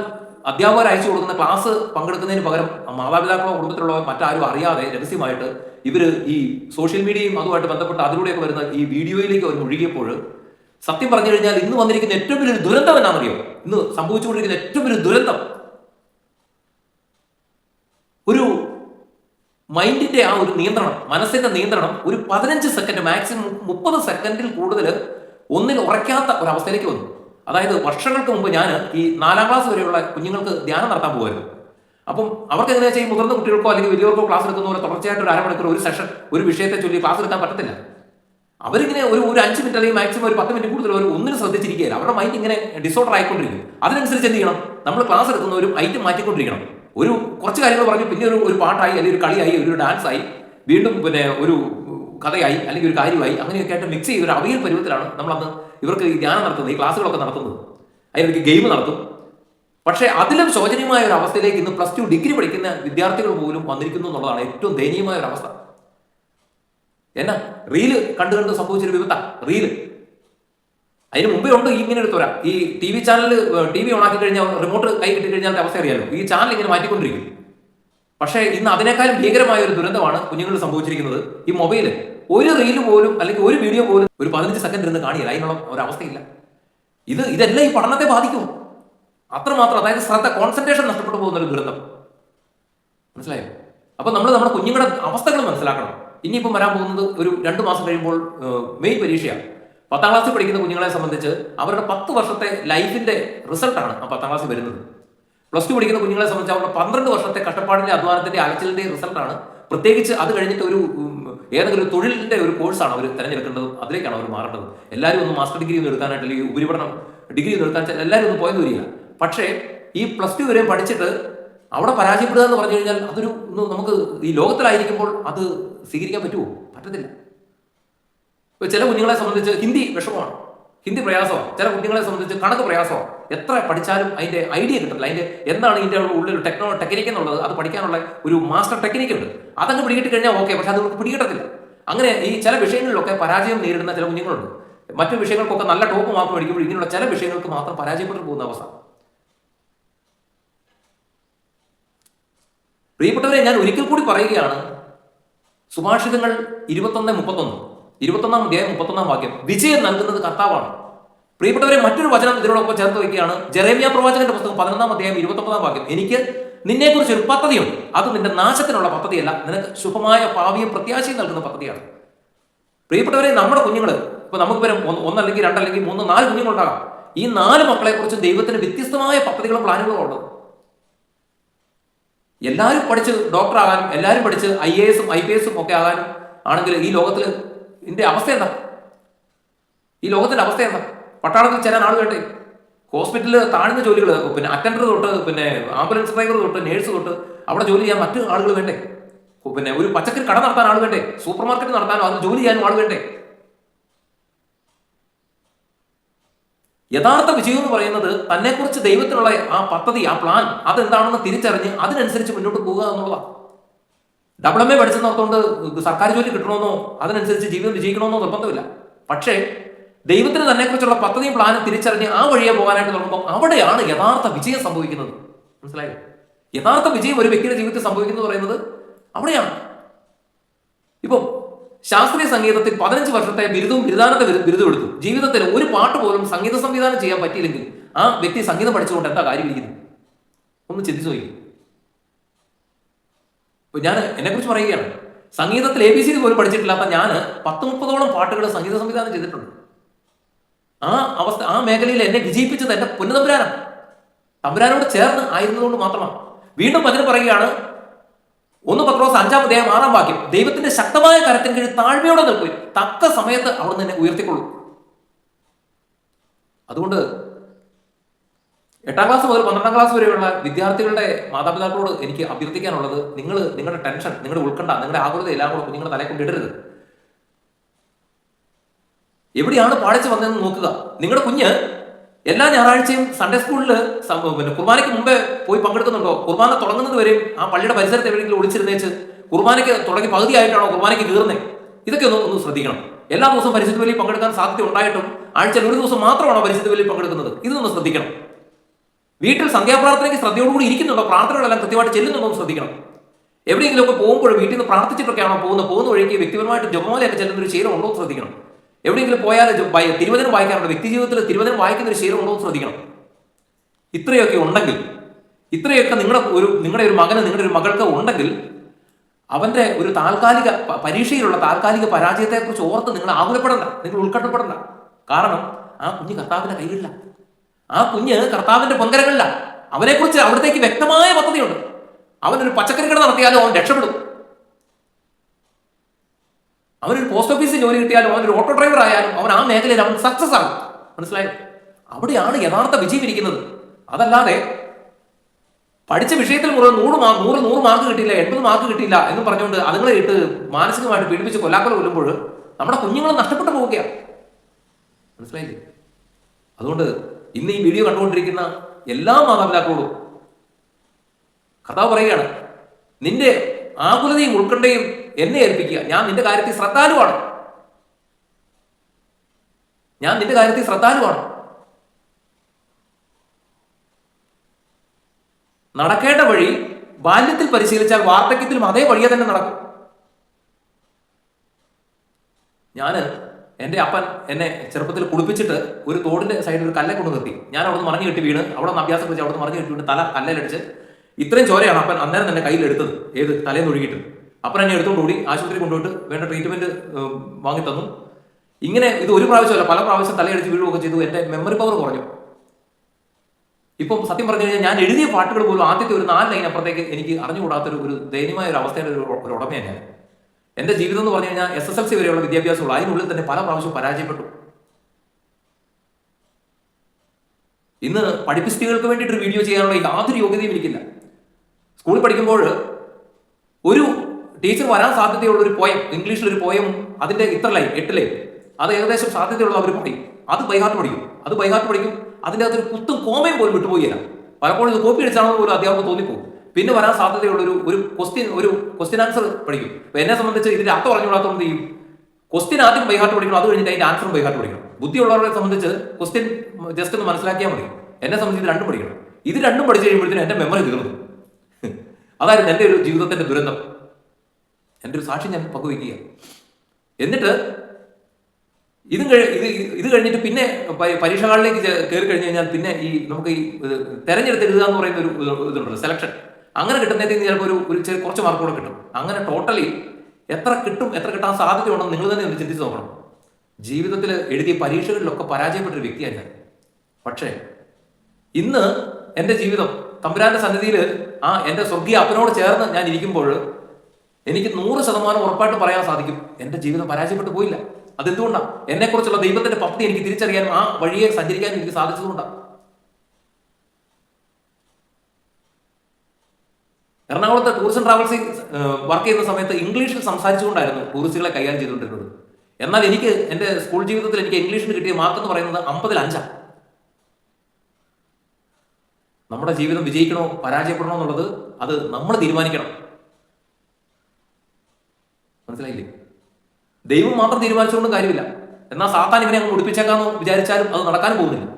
അധ്യാപകർ അയച്ചു കൊടുക്കുന്ന ക്ലാസ് പങ്കെടുക്കുന്നതിന് പകരം മാതാപിതാക്കളോ കുടുംബത്തിലുള്ളവർ മറ്റാരും അറിയാതെ രഹസ്യമായിട്ട് ഇവർ ഈ സോഷ്യൽ മീഡിയയും അതുമായിട്ട് ബന്ധപ്പെട്ട് അതിലൂടെയൊക്കെ വരുന്ന ഈ വീഡിയോയിലേക്ക് അവർ ഒഴുകിയപ്പോൾ സത്യം പറഞ്ഞു കഴിഞ്ഞാൽ ഇന്ന് വന്നിരിക്കുന്ന ഏറ്റവും വലിയൊരു ദുരന്തം എന്നാണെന്നറിയോ? ഇന്ന് സംഭവിച്ചുകൊണ്ടിരിക്കുന്ന ഏറ്റവും വലിയ ദുരന്തം ഒരു മൈൻഡിന്റെ ആ ഒരു നിയന്ത്രണം മനസ്സിന്റെ നിയന്ത്രണം ഒരു പതിനഞ്ച് സെക്കൻഡ് മാക്സിമം മുപ്പത് സെക്കൻഡിൽ കൂടുതൽ ഒന്നിൽ ഉറയ്ക്കാത്ത ഒരു അവസ്ഥയിലേക്ക് വന്നു. അതായത് വർഷങ്ങൾക്ക് മുമ്പ് ഞാൻ ഈ നാലാം ക്ലാസ് വരെയുള്ള കുഞ്ഞുങ്ങൾക്ക് ധ്യാനം നടത്താൻ പോകുമായിരുന്നു. അപ്പം അവർക്ക് എങ്ങനെയാ ചെയ്യും? മുതിർന്ന കുട്ടികൾക്കോ അല്ലെങ്കിൽ വലിയവർക്കോ ക്ലാസ് എടുക്കുന്നവരെ തുടർച്ചയായിട്ട് ഒരു അരമണിക്കൂർ ഒരു സെഷൻ ഒരു വിഷയത്തെ ചൊല്ലി ക്ലാസ് എടുക്കാൻ പറ്റത്തില്ല. അവരിങ്ങനെ ഒരു ഒരു അഞ്ച് മിനിറ്റ് അല്ലെങ്കിൽ മാക്സിമം ഒരു പത്ത് മിനിറ്റ് കൂടുതൽ അവർ ഒന്നിനും ശ്രദ്ധിച്ചിരിക്കുകയില്ല. അവരുടെ മൈൻഡ് ഇങ്ങനെ ഡിസോർഡർ ആയിക്കൊണ്ടിരിക്കും. അതിനനുസരിച്ച് എന്ത് ചെയ്യണം? നമ്മൾ ക്ലാസ് എടുക്കുന്നവരും ഐറ്റം മാറ്റിക്കൊണ്ടിരിക്കണം. ഒരു കുറച്ച് കാര്യങ്ങൾ പറഞ്ഞു പിന്നെ ഒരു ഒരു പാട്ടായി അല്ലെങ്കിൽ ഒരു കളിയായി ഒരു ഡാൻസ് ആയി വീണ്ടും പിന്നെ ഒരു കഥയായി അല്ലെങ്കിൽ ഒരു കാര്യമായി അങ്ങനെയൊക്കെ ആയിട്ട് മിക്സ് ചെയ്ത് ഒരു അവിയൽ പരുവത്തിലാണ് നമ്മളന്ന് ഇവർക്ക് ഈ ധ്യാനം നടത്തുന്നത് ഈ ക്ലാസ്സുകളൊക്കെ നടത്തുന്നത്. അതിനിടയ്ക്ക് ഗെയിം നടത്തും. പക്ഷേ അതിലും ശോചനീയമായ ഒരു അവസ്ഥയിലേക്ക് ഇന്ന് പ്ലസ് ടു ഡിഗ്രി പഠിക്കുന്ന വിദ്യാർത്ഥികൾ പോലും വന്നിരിക്കുന്നു എന്നുള്ളതാണ് ഏറ്റവും ദയനീയമായ ഒരു അവസ്ഥ. എന്നാ? റീൽ കണ്ടു കണ്ട് സംഭവിച്ചൊരു വിപത്ത. റീൽ അതിന് മുമ്പേ ഉണ്ട് ഇങ്ങനെ എടുത്തോരാ ഈ T V channel T V ഓണാക്കി കഴിഞ്ഞാൽ റിമോട്ട് കൈ കിട്ടി കഴിഞ്ഞാൽ അവസ്ഥ അറിയാലോ. ഈ ചാനൽ ഇങ്ങനെ മാറ്റിക്കൊണ്ടിരിക്കും. പക്ഷേ ഇന്ന് അതിനേക്കാളും ഭീകരമായ ഒരു ദുരന്തമാണ് കുഞ്ഞുങ്ങൾ സംഭവിച്ചിരിക്കുന്നത്. ഈ മൊബൈൽ ഒരു റീൽ പോലും അല്ലെങ്കിൽ ഒരു വീഡിയോ പോലും ഒരു പതിനഞ്ച് സെക്കൻഡ് ഇരുന്ന് കാണിയില്ല അതിനുള്ള ഒരവസ്ഥയില്ല ഇത് ഇതെല്ലാം ഈ പഠനത്തെ ബാധിക്കും. അത്രമാത്രം അതായത് ശ്രദ്ധ കോൺസെൻട്രേഷൻ നഷ്ടപ്പെട്ടു പോകുന്ന ഒരു ദുരന്തം. മനസ്സിലായോ? അപ്പൊ നമ്മൾ നമ്മുടെ കുഞ്ഞുങ്ങളുടെ അവസ്ഥകൾ മനസ്സിലാക്കണം. ഇനിയിപ്പം വരാൻ പോകുന്നത് ഒരു രണ്ട് മാസം കഴിയുമ്പോൾ മെയ് പരീക്ഷയാണ്. പത്താം ക്ലാസ്സിൽ പഠിക്കുന്ന കുഞ്ഞുങ്ങളെ സംബന്ധിച്ച് അവരുടെ പത്ത് വർഷത്തെ ലൈഫിന്റെ റിസൾട്ടാണ് ആ പത്താം ക്ലാസ്സിൽ വരുന്നത്. പ്ലസ് ടു പഠിക്കുന്ന കുഞ്ഞുങ്ങളെ സംബന്ധിച്ച് അവരുടെ പന്ത്രണ്ട് വർഷത്തെ കഷ്ടപ്പാടിന്റെ അധ്വാനത്തിന്റെ അലച്ചിലിന്റെ റിസൾട്ടാണ്. പ്രത്യേകിച്ച് അത് കഴിഞ്ഞിട്ട് ഒരു ഏതെങ്കിലും ഒരു തൊഴിലിന്റെ ഒരു കോഴ്സാണ് അവർ തിരഞ്ഞെടുക്കേണ്ടത്. അതിലേക്കാണ് അവർ മാറേണ്ടത്. എല്ലാവരും ഒന്ന് മാസ്റ്റർ ഡിഗ്രി ഒന്നും എടുക്കാനായിട്ട് അല്ലെങ്കിൽ ഉപരിപഠനം ഡിഗ്രി ഒന്നും എടുക്കാൻ എല്ലാവരും ഒന്ന് പോയെന്ന് വരിക. പക്ഷേ ഈ പ്ലസ് ടു വരെ പഠിച്ചിട്ട് അവിടെ പരാജയപ്പെടുക എന്ന് പറഞ്ഞു കഴിഞ്ഞാൽ അതൊരു നമുക്ക് ഈ ലോകത്തിലായിരിക്കുമ്പോൾ അത് സ്വീകരിക്കാൻ പറ്റുമോ? പറ്റത്തില്ല. ചില കുഞ്ഞുങ്ങളെ സംബന്ധിച്ച് ഹിന്ദി വിഷമമാണ്. ഹിന്ദി പ്രയാസമാണ്. ചില കുഞ്ഞുങ്ങളെ സംബന്ധിച്ച് കണക്ക് പ്രയാസമാണ്. എത്ര പഠിച്ചാലും അതിന്റെ ഐഡിയ കിട്ടത്തില്ല. അതിന്റെ എന്താണ് ഇതിന്റെ ഉള്ളിൽ ടെക്നോ ടെക്നിക്ക് എന്നുള്ളത് അത് പഠിക്കാനുള്ള ഒരു മാസ്റ്റർ ടെക്നിക്ക് ഉണ്ട്. അതങ്ങ് പിടികിട്ടി കഴിഞ്ഞാൽ ഓക്കെ പക്ഷെ അത് പിടികിട്ടത്തില്ല. അങ്ങനെ ഈ ചില വിഷയങ്ങളിലൊക്കെ പരാജയം നേരിടുന്ന ചില കുഞ്ഞുങ്ങളുണ്ട്. മറ്റു വിഷയങ്ങൾക്കൊക്കെ നല്ല ടോപ്പ് മാർക്ക് മേടിക്കുമ്പോൾ ഇങ്ങനെയുള്ള ചില വിഷയങ്ങൾക്ക് മാത്രം പരാജയപ്പെട്ടു പോകുന്ന അവസ്ഥ. പ്രിയപ്പെട്ടവരെ ഞാൻ ഒരിക്കൽ കൂടി പറയുകയാണ് സുഭാഷിതങ്ങൾ ഇരുപത്തൊന്ന് മുപ്പത്തൊന്ന്. ഇരുപത്തൊന്നാം അധ്യായം മുപ്പത്തൊന്നാം വാക്യം. വിജയം നൽകുന്നത് കർത്താവാണ്. പ്രിയപ്പെട്ടവരെ മറ്റൊരു വചനം ഇതിനോടൊപ്പം ചേർത്ത് വയ്ക്കുകയാണ്. ജെറേമിയ പ്രവാചകന്റെ പുസ്തകം പതിനൊന്നാം അധ്യായം ഇരുപത്തൊമ്പതാം വാക്യം. എനിക്ക് നിന്നെക്കുറിച്ച് ഒരു പദ്ധതിയുണ്ട്. അത് നിന്റെ നാശത്തിനുള്ള പദ്ധതിയല്ല. നിനക്ക് ശുഭമായ ഭാവിയും പ്രത്യാശയും നൽകുന്ന പദ്ധതിയാണ്. പ്രിയപ്പെട്ടവരെ നമ്മുടെ കുഞ്ഞുങ്ങൾ ഇപ്പൊ നമുക്ക് ഒന്ന് ഒന്നല്ലെങ്കിൽ രണ്ടല്ലെങ്കിൽ മൂന്ന് നാല് കുഞ്ഞുങ്ങളുണ്ടാകാം. ഈ നാല് മക്കളെ കുറിച്ച് ദൈവത്തിന് വ്യത്യസ്തമായ പദ്ധതികളും പ്ലാനുകളും ഉണ്ട് എല്ലാവരും പഠിച്ച് ഡോക്ടർ ആകാനും എല്ലാവരും പഠിച്ച് ഐ എ എസും ഐ പി എസും ഒക്കെ ആകാനും ആണെങ്കിൽ ഈ ലോകത്തിൽ ഇതിന്റെ അവസ്ഥ എന്താ? ഈ ലോകത്തിന്റെ അവസ്ഥ എന്താ? പട്ടാളത്തിൽ ചെല്ലാൻ ആൾ വേണ്ടേ? ഹോസ്പിറ്റലിൽ താഴ്ന്ന ജോലികൾ പിന്നെ അറ്റൻഡർ തൊട്ട് പിന്നെ ആംബുലൻസ് ഡ്രൈവർ തൊട്ട് നേഴ്സ് തൊട്ട് അവിടെ ജോലി ചെയ്യാൻ മറ്റു ആളുകൾ വേണ്ടേ? പിന്നെ ഒരു പച്ചക്കറി കട നടത്താൻ ആൾ വേണ്ടേ? സൂപ്പർ മാർക്കറ്റ് നടത്താനോ അത് ജോലി ചെയ്യാനും ആൾ വേണ്ടേ? യഥാർത്ഥ വിജയം എന്ന് പറയുന്നത് തന്നെക്കുറിച്ച് ദൈവത്തിനുള്ള ആ പദ്ധതി ആ പ്ലാൻ അതെന്താണെന്ന് തിരിച്ചറിഞ്ഞ് അതിനനുസരിച്ച് മുന്നോട്ട് പോകുക എന്നുള്ളതാണ്. ഡബിൾ എം എ സർക്കാർ ജോലി കിട്ടണമെന്നോ അതിനനുസരിച്ച് ജീവിതം വിജയിക്കണമെന്നോ നിർബന്ധമില്ല. പക്ഷേ ദൈവത്തിന് തന്നെക്കുറിച്ചുള്ള പദ്ധതിയും പ്ലാനും തിരിച്ചറിഞ്ഞ് ആ വഴിയെ പോകാനായിട്ട് തുടങ്ങുമ്പോൾ അവിടെയാണ് യഥാർത്ഥ വിജയം സംഭവിക്കുന്നത്. മനസ്സിലായോ? യഥാർത്ഥ വിജയം ഒരു വ്യക്തിയുടെ ജീവിതത്തിൽ സംഭവിക്കുന്നത് പറയുന്നത് അവിടെയാണ്. ഇപ്പം ശാസ്ത്രീയ സംഗീതത്തിൽ പതിനഞ്ച് വർഷത്തെ ബിരുദവും ബിരുദാനത്തെ ബിരു- ബിരുദം എടുത്തു. ജീവിതത്തിൽ ഒരു പാട്ട് പോലും സംഗീത സംവിധാനം ചെയ്യാൻ പറ്റിയില്ലെങ്കിൽ ആ വ്യക്തി സംഗീതം പഠിച്ചുകൊണ്ട് എന്താ കാര്യം ഇരിക്കുന്നത്? ഒന്ന് ചിന്തിച്ചു നോക്കി ഞാൻ എന്നെ കുറിച്ച് പറയുകയാണ്. സംഗീതത്തിൽ എ ബി സി പോലും പഠിച്ചിട്ടില്ല. പഠിച്ചിട്ടില്ലാത്ത ഞാൻ പത്ത് മുപ്പതോളം പാട്ടുകൾ സംഗീത സംവിധാനം ചെയ്തിട്ടുണ്ട്. ആ അവസ്ഥ ആ മേഖലയിൽ എന്നെ വിജയിപ്പിച്ചത് എന്റെ പൊന്നുതമ്പുരാനാണ്. തമ്പുരാനോട് ചേർന്ന് ആയിരുന്നതുകൊണ്ട് മാത്രമാണ്. വീണ്ടും അതിന് പറയുകയാണ് ഒന്ന് പത്രോസ് അഞ്ചാം അദ്ദേഹം ആറാം വാക്യം. ദൈവത്തിന്റെ ശക്തമായ കരത്തിന് കീഴിൽ താഴ്മയോടെ നിൽക്കുകയും തക്ക സമയത്ത് അവിടെ നിന്ന് ഉയർത്തിക്കൊള്ളൂ. അതുകൊണ്ട് എട്ടാം ക്ലാസ് മുതൽ പന്ത്രണ്ടാം ക്ലാസ് വരെയുള്ള വിദ്യാർത്ഥികളുടെ മാതാപിതാക്കളോട് എനിക്ക് അഭ്യർത്ഥിക്കാനുള്ളത് നിങ്ങൾ നിങ്ങളുടെ ടെൻഷൻ നിങ്ങളുടെ ഉൾക്കണ്ട നിങ്ങളുടെ ആകുലത എല്ലാം കൂടെ കുഞ്ഞുങ്ങളുടെ തലയെ കൊണ്ടിടരുത് എവിടെയാണ് പാടിച്ചു വന്നതെന്ന് നോക്കുക. നിങ്ങളുടെ കുഞ്ഞ് എല്ലാ ഞായറാഴ്ചയും സൺഡേ സ്കൂളിൽ പിന്നെ കുർബാനയ്ക്ക് മുമ്പേ പോയി പങ്കെടുക്കുന്നുണ്ടോ? കുർബാന തുടങ്ങുന്നത് വരെയും ആ പള്ളിയുടെ പരിസരത്ത് എവിടെയെങ്കിലും ഒളിച്ചിരുന്നേച്ച് കുർബാനയ്ക്ക് തുടങ്ങി പകുതിയായിട്ടാണോ കുർബാനയ്ക്ക് കീറുന്നത് ഇതൊക്കെ ഒന്ന് ഒന്ന് ശ്രദ്ധിക്കണം. എല്ലാ ദിവസവും പരിശുദ്ധ വലിയ പങ്കെടുക്കാൻ സാധ്യത ഉണ്ടായിട്ടും ആഴ്ചയിൽ ഒരു ദിവസം മാത്രമാണോ പരിശുദ്ധ വലിയ പങ്കെടുക്കുന്നത്? ഇതൊന്ന് ശ്രദ്ധിക്കണം. വീട്ടിൽ സന്ധ്യാപ്രാർത്ഥനയ്ക്ക് ശ്രദ്ധയോടുകൂടി ഇരിക്കുന്നുണ്ടോ? പ്രാർത്ഥനകളെല്ലാം കൃത്യമായിട്ട് ചെല്ലുന്നുണ്ടോ എന്ന് ശ്രദ്ധിക്കണം. എവിടെയെങ്കിലുമൊക്കെ പോകുമ്പോൾ വീട്ടിൽ നിന്ന് പ്രാർത്ഥിച്ചിട്ടൊക്കെയാണോ പോകുന്നത്? പോകുന്ന വഴിക്ക് വ്യക്തിപരമായിട്ട് ജപമാലയൊക്കെ ചെല്ലുന്ന ഒരു ശീലം ഉണ്ടോ എന്ന് ശ്രദ്ധിക്കണം. എവിടെയെങ്കിലും പോയാൽ തിരുവചനം വായിക്കാറുണ്ട്. വ്യക്തി ജീവിതത്തിൽ തിരുവചനം വായിക്കുന്ന ഒരു ശീലം ഉണ്ടോ എന്ന് ശ്രദ്ധിക്കണം. ഇത്രയൊക്കെ ഉണ്ടെങ്കിൽ ഇത്രയൊക്കെ നിങ്ങളുടെ ഒരു നിങ്ങളുടെ ഒരു മകന് നിങ്ങളുടെ ഒരു മകൾക്ക് ഉണ്ടെങ്കിൽ അവന്റെ ഒരു താൽക്കാലിക പരീക്ഷയിലുള്ള താൽക്കാലിക പരാജയത്തെക്കുറിച്ച് ഓർത്ത് നിങ്ങൾ ആകുലപ്പെടണ്ട. നിങ്ങൾ ഉൾക്കട്ടപ്പെടണ്ട കാരണം ആ കുഞ്ഞ് കർത്താവിന്റെ കയ്യിലില്ല. ആ കുഞ്ഞ് കർത്താവിന്റെ പൊങ്കരങ്ങളില്ല അവനെക്കുറിച്ച് അവിടത്തേക്ക് വ്യക്തമായ പദ്ധതിയുണ്ട്. അവനൊരു പച്ചക്കറി കട നടത്തിയാലും അവൻ രക്ഷപ്പെടും. അവനൊരു പോസ്റ്റ് ഓഫീസിൽ ജോലി കിട്ടിയാലും അവനൊരു ഓട്ടോ ഡ്രൈവർ ആയാലും അവൻ ആ മേഖലയിൽ അവൻ സക്സസ് ആകും. മനസ്സിലായോ? അവിടെയാണ് യഥാർത്ഥ വിജയം ഇരിക്കുന്നത് അതല്ലാതെ പഠിച്ച വിഷയത്തിൽ മുഴുവൻ നൂറ് മാർക്ക് നൂറ് നൂറ് മാർക്ക് കിട്ടിയില്ല എൺപത് മാർക്ക് കിട്ടിയില്ല എന്ന് പറഞ്ഞുകൊണ്ട് അതുങ്ങളെ ഇട്ട് മാനസികമായിട്ട് പീഡിപ്പിച്ച് കൊല്ലാക്കൽ കൊല്ലുമ്പോൾ നമ്മുടെ കുഞ്ഞുങ്ങൾ നഷ്ടപ്പെട്ടു പോവുകയാണ്. മനസ്സിലായില്ലേ? അതുകൊണ്ട് ഇന്ന് ഈ വീഡിയോ കണ്ടുകൊണ്ടിരിക്കുന്ന എല്ലാ മാതാപിതാക്കളോടും കഥ പറയുകയാണ്. നിന്റെ ആകുലതയും ഉൾക്കണ്ടയും എന്നെ ഏൽപ്പിക്കുക. ഞാൻ നിന്റെ കാര്യത്തിൽ ശ്രദ്ധാലുവാണ്. ഞാൻ നിന്റെ കാര്യത്തിൽ ശ്രദ്ധാലുവാണ്. നടക്കേണ്ട വഴി ബാല്യത്തിൽ പരിശീലിച്ചാൽ വാർദ്ധക്യത്തിലും അതേ വഴിയെ തന്നെ നടക്കും. ഞാൻ എന്റെ അപ്പൻ എന്നെ ചെറുപ്പത്തിൽ കുളിപ്പിച്ചിട്ട് ഒരു തോടിന്റെ സൈഡിൽ ഒരു കല്ലെ കൊണ്ട് നിർത്തി. ഞാൻ അവിടെ നിന്ന് മറിഞ്ഞു കെട്ടി വീണ്. അവിടെ നിന്ന് അഭ്യാസം വെച്ച് അവിടെ മറിഞ്ഞു കെട്ടി വീണ്. തല കല്ലിലടിച്ച് ഇത്രയും ചോരയാണ് അപ്പൻ അന്നേരം തന്നെ കയ്യിൽ എടുത്തത്. ഏത്? തലേന്ന് ഒഴുകിയിട്ട്. അപ്പൻ എന്നെ എടുത്തുകൊണ്ട് ഓടി ആശുപത്രി കൊണ്ടുപോയിട്ട് വേണ്ട ട്രീറ്റ്മെന്റ് വാങ്ങി തന്നു. ഇങ്ങനെ ഇത് ഒരു പ്രാവശ്യമല്ല പല പ്രാവശ്യം തലയടിച്ച് വീഴുകയൊക്കെ ചെയ്തു. എന്റെ മെമ്മറി പവർ കുറഞ്ഞു. ഇപ്പം സത്യം പറഞ്ഞു കഴിഞ്ഞാൽ ഞാൻ എഴുതിയ പാട്ടുകൾ പോലും ആദ്യത്തെ ഒരു നാല് ലൈൻ അപ്പുറത്തേക്ക് എനിക്ക് അറിഞ്ഞുകൂടാത്തൊരു ഒരു ദയനീയമായ ഒരു അവസ്ഥയുടെ ഒരു ഉടമയാണ് ഞാൻ. എന്റെ ജീവിതം എന്ന് പറഞ്ഞു കഴിഞ്ഞാൽ എസ് എസ് എൽ സി വരെയുള്ള വിദ്യാഭ്യാസമുള്ളൂ. അതിനുള്ളിൽ തന്നെ പല പ്രാവശ്യവും പരാജയപ്പെട്ടു. ഇന്ന് പഠിപ്പിസ്റ്റുകൾക്ക് വേണ്ടിയിട്ട് ഒരു വീഡിയോ ചെയ്യാനുള്ള യാതൊരു യോഗ്യതയും എനിക്കില്ല. സ്കൂളിൽ പഠിക്കുമ്പോൾ ഒരു ടീച്ചർ വരാൻ സാധ്യതയുള്ള ഒരു പോയം ഇംഗ്ലീഷിൽ ഒരു പോയം അതിന്റെ ഇത്ര ലൈൻ എട്ട് ലൈൻ അത് ഏകദേശം സാധ്യതയുള്ള അവർ പറയും. അത് ബൈഹാർട്ട് പഠിക്കും. അത് ബൈഹാർട്ട് പഠിക്കും. അതിന്റെ അകത്തൊരു കുത്തും കോമയും പോലും വിട്ടുപോയില്ല പലപ്പോഴും ഇത് കോപ്പി അടിച്ചാണെന്ന് പോലും അധ്യാപകർ തോന്നിപ്പോകും. പിന്നെ വരാൻ സാധ്യതയുള്ള ഒരു ക്വസ്റ്റ്യൻ ഒരു ക്വസ്റ്റ്യൻ ആൻസർ പഠിക്കും. അപ്പൊ എന്നെ സംബന്ധിച്ച് ഇതിന്റെ അർത്ഥം അറിഞ്ഞുകൂടാത്തതുകൊണ്ട് ചെയ്യും? ക്വസ്റ്റ്യൻ ആദ്യം ബൈഹാർട്ട് പഠിക്കണം അത് കഴിഞ്ഞിട്ട് അതിന്റെ ആൻസറും ബൈഹാർട്ട് പഠിക്കണം. ബുദ്ധിയുള്ളവരെ സംബന്ധിച്ച് ക്വസ്റ്റ്യൻ ജസ്റ്റ് ഒന്ന് മനസ്സിലാക്കിയാൽ മതി. എന്നെ സംബന്ധിച്ച് രണ്ടും പഠിക്കണം. ഇത് രണ്ടും പഠിച്ചു കഴിയുമ്പോഴത്തേനും എന്റെ മെമ്മറി തീർന്നു. *laughs* അതായിരുന്നു എന്റെ ഒരു ജീവിതത്തിന്റെ ദുരന്തം. എന്റെ ഒരു സാക്ഷി ഞാൻ പങ്കുവയ്ക്കുക. എന്നിട്ട് ഇതും ഇത് ഇത് കഴിഞ്ഞിട്ട് പിന്നെ പരീക്ഷകളിലേക്ക് കയറി കഴിഞ്ഞ് കഴിഞ്ഞാൽ പിന്നെ ഈ നമുക്ക് ഈ തെരഞ്ഞെടുത്ത് എഴുതുക എന്ന് പറയുന്ന ഒരു ഇത് ഇതുണ്ടല്ലോ സെലക്ഷൻ അങ്ങനെ കിട്ടുന്നതിന് ചിലപ്പോൾ ഒരു ഒരു ചെറിയ കുറച്ച് മാർക്ക് കൂടെ കിട്ടും. അങ്ങനെ ടോട്ടലി എത്ര കിട്ടും എത്ര കിട്ടാൻ സാധ്യതയുണ്ടെന്ന് നിങ്ങൾ തന്നെ ഒന്ന് ചിന്തിച്ച് നോക്കണം. ജീവിതത്തിൽ എഴുതിയ പരീക്ഷകളിലൊക്കെ പരാജയപ്പെട്ടൊരു വ്യക്തിയാണ് ഞാൻ. പക്ഷേ ഇന്ന് എന്റെ ജീവിതം തമ്പുരാന്റെ സന്നിധിയിൽ ആ എന്റെ സ്വർഗീയ അപ്പനോട് ചേർന്ന് ഞാൻ ഇരിക്കുമ്പോൾ എനിക്ക് നൂറ് ശതമാനം ഉറപ്പായിട്ട് പറയാൻ സാധിക്കും എന്റെ ജീവിതം പരാജയപ്പെട്ടു പോയില്ല. അതെന്തുകൊണ്ടാണ് എന്നെക്കുറിച്ചുള്ള ദൈവത്തിന്റെ പദ്ധതി എനിക്ക് തിരിച്ചറിയാനും ആ വഴിയെ സഞ്ചരിക്കാനും എനിക്ക് സാധിച്ചതുകൊണ്ടാണ് എറണാകുളത്ത് ടൂറിസം ട്രാവൽസിൽ വർക്ക് ചെയ്യുന്ന സമയത്ത് ഇംഗ്ലീഷിൽ സംസാരിച്ചുകൊണ്ടായിരുന്നു ടൂറിസ്റ്റുകളെ കൈകാര്യം ചെയ്തുകൊണ്ടിരുന്നത്. എന്നാൽ എനിക്ക് എന്റെ സ്കൂൾ ജീവിതത്തിൽ എനിക്ക് ഇംഗ്ലീഷിന് കിട്ടിയ മാർക്ക് എന്ന് പറയുന്നത് അമ്പതിൽ അഞ്ചാണ് നമ്മുടെ ജീവിതം വിജയിക്കണോ പരാജയപ്പെടണോ എന്നുള്ളത് അത് നമ്മൾ തീരുമാനിക്കണം. മനസ്സിലായില്ലേ? ദൈവം മാത്രം തീരുമാനിച്ചുകൊണ്ടും കാര്യമില്ല. എന്നാൽ സാത്താൻ ഇവനെ അങ്ങ് മുടിപ്പിച്ചേക്കാന്ന് വിചാരിച്ചാലും അത് നടക്കാൻ പോകുന്നില്ല.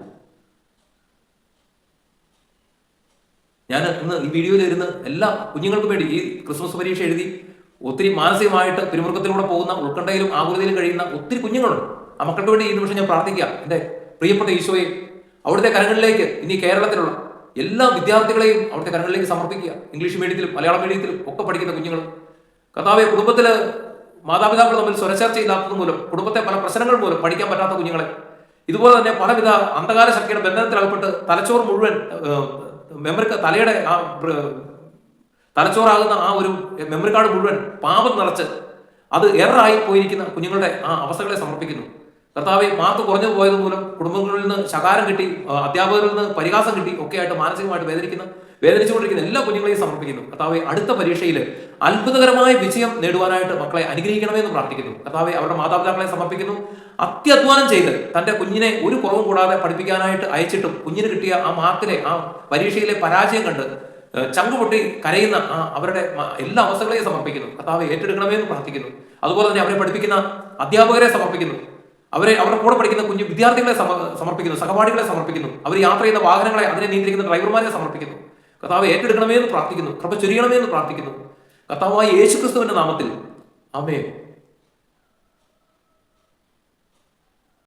ഞാൻ ഇന്ന് ഈ വീഡിയോയിൽ ഇരുന്ന് എല്ലാ കുഞ്ഞുങ്ങൾക്കും വേണ്ടി ഈ ക്രിസ്മസ് പരീക്ഷ എഴുതി ഒത്തിരി മാനസികമായിട്ട് പിരിമുറുക്കത്തിലൂടെ പോകുന്ന ഉൾക്കണ്ടയിലും ആകുലതയിലും കഴിയുന്ന ഒത്തിരി കുഞ്ഞുങ്ങളുണ്ട്. ആ മക്കൾക്ക് വേണ്ടി ഈ നിമിഷം ഞാൻ പ്രാർത്ഥിക്കാം എന്റെ പ്രിയപ്പെട്ട ഈശോയെ അവിടുത്തെ കരങ്ങളിലേക്ക് ഇനി കേരളത്തിലുള്ള എല്ലാ വിദ്യാർത്ഥികളെയും അവിടുത്തെ കരങ്ങളിലേക്ക് സമർപ്പിക്കുക. ഇംഗ്ലീഷ് മീഡിയത്തിലും മലയാളം മീഡിയത്തിലും ഒക്കെ പഠിക്കുന്ന കുഞ്ഞുങ്ങൾ. കർത്താവെ കുടുംബത്തിൽ മാതാപിതാക്കൾ തമ്മിൽ സ്വരചർച്ച ഇല്ലാത്തത് മൂലം കുടുംബത്തെ പല പ്രശ്നങ്ങൾ മൂലം പഠിക്കാൻ പറ്റാത്ത കുഞ്ഞുങ്ങളെ. ഇതുപോലെ തന്നെ പലവിധ അന്ധകാര ശക്തിയുടെ ബന്ധനത്തിലകപ്പെട്ട് തലച്ചോറ് മുഴുവൻ മെമ്മറി തലയുടെ ആ തലച്ചോറാകുന്ന ആ ഒരു മെമ്മറി കാർഡ് മുഴുവൻ പാപം നിറച്ച് അത് എററായി പോയിരിക്കുന്ന കുഞ്ഞുങ്ങളുടെ ആ അവസ്ഥകളെ സമർപ്പിക്കുന്നു. കർത്താവ് മാർക്ക് കുറഞ്ഞു പോയത് മൂലം കുടുംബങ്ങളിൽ നിന്ന് ശകാരം കിട്ടി അധ്യാപകരിൽ നിന്ന് പരിഹാസം കിട്ടി ഒക്കെ ആയിട്ട് മാനസികമായിട്ട് വേദനിക്കുന്ന വേദനിച്ചുകൊണ്ടിരിക്കുന്ന എല്ലാ കുഞ്ഞുങ്ങളെയും സമർപ്പിക്കുന്നു. കർത്താവെ അടുത്ത പരീക്ഷയിൽ അത്ഭുതകരമായ വിജയം നേടുവാനായിട്ട് മക്കളെ അനുഗ്രഹിക്കണമെന്ന് പ്രാർത്ഥിക്കുന്നു. കർത്താവെ അവരുടെ മാതാപിതാക്കളെ സമർപ്പിക്കുന്നു. അത്യധ്വാനം ചെയ്ത് തന്റെ കുഞ്ഞിനെ ഒരു കുറവും കൂടാതെ പഠിപ്പിക്കാനായിട്ട് അയച്ചിട്ടും കുഞ്ഞിന് കിട്ടിയ ആ മാർക്കിലെ ആ പരീക്ഷയിലെ പരാജയം കണ്ട് ചങ്കുപൊട്ടി ചങ്ക് പൊട്ടി കരയുന്ന ആ അവരുടെ എല്ലാ അവസ്ഥകളെയും സമർപ്പിക്കുന്നു. കർത്താവ് ഏറ്റെടുക്കണമെന്ന് പ്രാർത്ഥിക്കുന്നു. അതുപോലെ തന്നെ അവരെ പഠിപ്പിക്കുന്ന അധ്യാപകരെ സമർപ്പിക്കുന്നു. അവരെ അവരുടെ കൂടെ പഠിക്കുന്ന കുഞ്ഞു വിദ്യാർത്ഥികളെ സമ- സമർപ്പിക്കുന്നു സഹപാഠികളെ സമർപ്പിക്കുന്നു. അവർ യാത്ര ചെയ്യുന്ന വാഹനങ്ങളെ അതിനെ നിയന്ത്രിക്കുന്ന ഡ്രൈവർമാരെ സമർപ്പിക്കുന്നു. കർത്താവ് ഏറ്റെടുക്കണമേ എന്ന് പ്രാർത്ഥിക്കുന്നു. കൃപ ചൊരിയണമേ എന്ന് പ്രാർത്ഥിക്കുന്നു. കർത്താവായ യേശുക്രിസ്തുവിന്റെ നാമത്തിൽ. അമേ